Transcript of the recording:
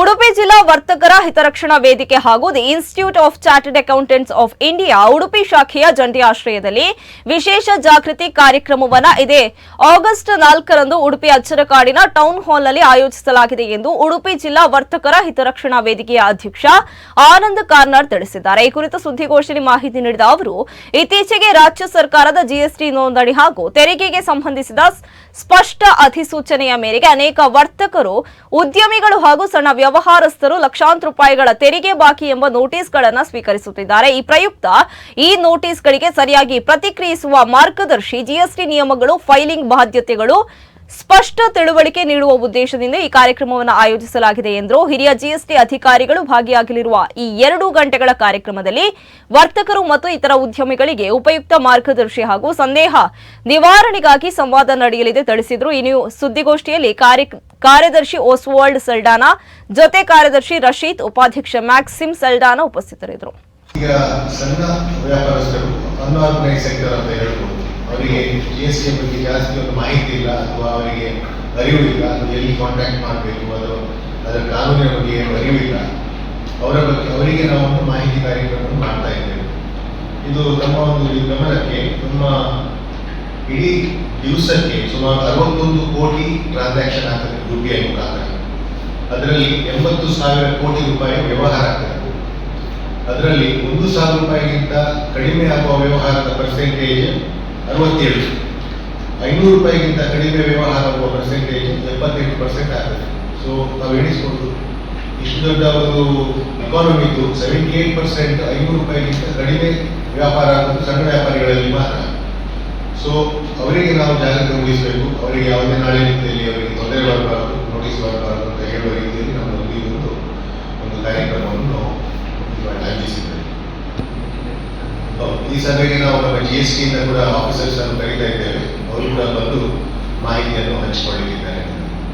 ಉಡುಪಿ ಜಿಲ್ಲಾ ವರ್ತಕರ ಹಿತರಕ್ಷಣಾ ವೇದಿಕೆ ಹಾಗೂ the institute of chartered accountants of India, Udupi ಶಾಖೆಯ ಜಂಟಿ ಆಶ್ರಯದಲ್ಲಿ ವಿಶೇಷ ಜಾಗೃತಿ ಕಾರ್ಯಕ್ರಮವನ್ನ ಇದೇ ಆಗಸ್ಟ್ ನಾಲ್ಕರಂದು ಉಡುಪಿ ಅಚ್ಚರಕಾಡಿನ ಟೌನ್ ಹಾಲ್ನಲ್ಲಿ ಆಯೋಜಿಸಲಾಗಿದೆ ಎಂದು ಉಡುಪಿ ಜಿಲ್ಲಾ ವರ್ತಕರ ಹಿತರಕ್ಷಣಾ ವೇದಿಕೆಯ ಅಧ್ಯಕ್ಷ ಆನಂದ್ ಕಾರ್ನರ್ ತಿಳಿಸಿದ್ದಾರೆ. ಈ ಕುರಿತು ಸುದ್ದಿಗೋಷ್ಠಿಯಲ್ಲಿ ಮಾಹಿತಿ ನೀಡಿದ ಅವರು, ಇತ್ತೀಚೆಗೆ ರಾಜ್ಯ ಸರ್ಕಾರದ ಜಿಎಸ್ಟಿ ನೋಂದಣಿ ಹಾಗೂ ತೆರಿಗೆಗೆ ಸಂಬಂಧಿಸಿದ ಸ್ಪಷ್ಟ ಅಧಿಸೂಚನೆಯ ಮೇರೆಗೆ ಅನೇಕ ವರ್ತಕರು, ಉದ್ಯಮಿಗಳು ಹಾಗೂ ಸಣ್ಣ ವ್ಯವಹಾರಸ್ಥರು ಲಕ್ಷಾಂತರ ರೂಪಾಯಿಗಳ ತೆರಿಗೆ ಬಾಕಿ ಎಂಬ ನೋಟಿಸ್ಗಳನ್ನು ಸ್ವೀಕರಿಸುತ್ತಿದ್ದಾರೆ. ಈ ಪ್ರಯುಕ್ತ ಈ ನೋಟಿಸ್ಗಳಿಗೆ ಸರಿಯಾಗಿ ಪ್ರತಿಕ್ರಿಯಿಸುವ ಮಾರ್ಗದರ್ಶಿ, ಜಿಎಸ್ಟಿ ನಿಯಮಗಳು, ಫೈಲಿಂಗ್ ಬಾಧ್ಯತೆಗಳು ಸ್ಪಷ್ಟ ತಿಳುವಳಿಕೆ ನೀಡುವ ಉದ್ದೇಶದಿಂದ ಈ ಕಾರ್ಯಕ್ರಮವನ್ನು ಆಯೋಜಿಸಲಾಗಿದೆ ಎಂದರು. ಹಿರಿಯ ಜಿಎಸ್ಟಿ ಅಧಿಕಾರಿಗಳು ಭಾಗಿಯಾಗಲಿರುವ ಈ ಎರಡು ಗಂಟೆಗಳ ಕಾರ್ಯಕ್ರಮದಲ್ಲಿ ವರ್ತಕರು ಮತ್ತು ಇತರ ಉದ್ಯಮಿಗಳಿಗೆ ಉಪಯುಕ್ತ ಮಾರ್ಗದರ್ಶಿ ಹಾಗೂ ಸಂದೇಹ ನಿವಾರಣೆಗಾಗಿ ಸಂವಾದ ನಡೆಯಲಿದೆ ತಿಳಿಸಿದ್ರು. ಇನ್ನು ಸುದ್ದಿಗೋಷ್ಠಿಯಲ್ಲಿ ಕಾರ್ಯ- ಕಾರ್ಯದರ್ಶಿ ಓಸ್ವಾಲ್ಡ್ ಸಲ್ಡಾನಾ, ಜೊತೆ ಕಾರ್ಯದರ್ಶಿ ರಶೀದ್, ಉಪಾಧ್ಯಕ್ಷ ಮ್ಯಾಕ್ಸಿಮ್ ಸಲ್ಡಾನಾ ಉಪಸ್ಥಿತರಿದ್ದರು. ಅವರಿಗೆ ಜಿ ಎಸ್ ಟಿ ಬಗ್ಗೆ ಜಾಸ್ತಿ ಒಂದು ಮಾಹಿತಿ ಇಲ್ಲ ಅಥವಾ ಅವರಿಗೆ ಅರಿವು ಇಲ್ಲ, ಅದು ಎಲ್ಲಿ ಕಾಂಟ್ಯಾಕ್ಟ್ ಮಾಡಬೇಕು, ಅದು ಅದರ ಕಾನೂನಿನ ಬಗ್ಗೆ ಏನು ಅರಿವು ಇಲ್ಲ. ಅವರ ಬಗ್ಗೆ, ಅವರಿಗೆ ನಾವು ಒಂದು ಮಾಹಿತಿ ಕಾರ್ಯಕ್ರಮವನ್ನು ಮಾಡ್ತಾ ಇದ್ದೇವೆ. ಇದು ನಮ್ಮ ಒಂದು ಗಮನಕ್ಕೆ ನಮ್ಮ ಇಡೀ ದಿವಸಕ್ಕೆ ಸುಮಾರು ಅರವತ್ತೊಂದು ಕೋಟಿ ಟ್ರಾನ್ಸಾಕ್ಷನ್ ಆಗ್ತದೆ ಯು ಪಿ ಐ ಮುಖಾಂತರ. ಅದರಲ್ಲಿ ಎಂಬತ್ತು ಸಾವಿರ ಕೋಟಿ ರೂಪಾಯಿ ವ್ಯವಹಾರ ಆಗ್ತದೆ. ಅದರಲ್ಲಿ ಒಂದು ಸಾವಿರ ರೂಪಾಯಿಗಿಂತ ಕಡಿಮೆ ಆಗುವ ವ್ಯವಹಾರದ ಪರ್ಸೆಂಟೇಜ್ ಅರವತ್ತೇಳು ಐನೂರು ರೂಪಾಯಿಗಿಂತ ಕಡಿಮೆ ವ್ಯವಹಾರ ಆಗುವ ಪರ್ಸೆಂಟೇಜ್ ಎಪ್ಪತ್ತೆಂಟು ಪರ್ಸೆಂಟ್ ಆಗುತ್ತೆ. ಸೊ ನಾವು ಎಣಿಸ್ಬೋದು ಇಷ್ಟು ದೊಡ್ಡ ಒಂದು ಇಕಾನಮಿ ಇದ್ದು ಸೆವೆಂಟಿ ಏಟ್ ಪರ್ಸೆಂಟ್ ಐನೂರು ರೂಪಾಯಿಗಿಂತ ಕಡಿಮೆ ವ್ಯಾಪಾರ ಆಗೋದು ಸಣ್ಣ ವ್ಯಾಪಾರಿಗಳಲ್ಲಿ ಮಾತ್ರ. ಸೊ ಅವರಿಗೆ ನಾವು ಜಾಗೃತಿ ಮೂಡಿಸಬೇಕು. ಅವರಿಗೆ ಯಾವುದೇ ನಾಳೆ ರೀತಿಯಲ್ಲಿ ಅವರಿಗೆ ತೊಂದರೆ ಬರಬಾರದು ನೋಟಿಸ್ ಬರಬಾರದು ಅಂತ ಹೇಳುವ ರೀತಿಯಲ್ಲಿ ನಮ್ಮ ಈ ಸಭೆಗೆ ನಾವು ನಮ್ಮ ಜಿ ಎಸ್ ಟಿಯಿಂದ ಕೂಡ ಆಫೀಸರ್ಸ್ ಅನ್ನು ಕರೀತಾ ಇದ್ದೇವೆ. ಅವರು ಕೂಡ ಬಂದು ಮಾಹಿತಿಯನ್ನು ಹಂಚಿಕೊಳ್ಳಲಿದ್ದಾರೆ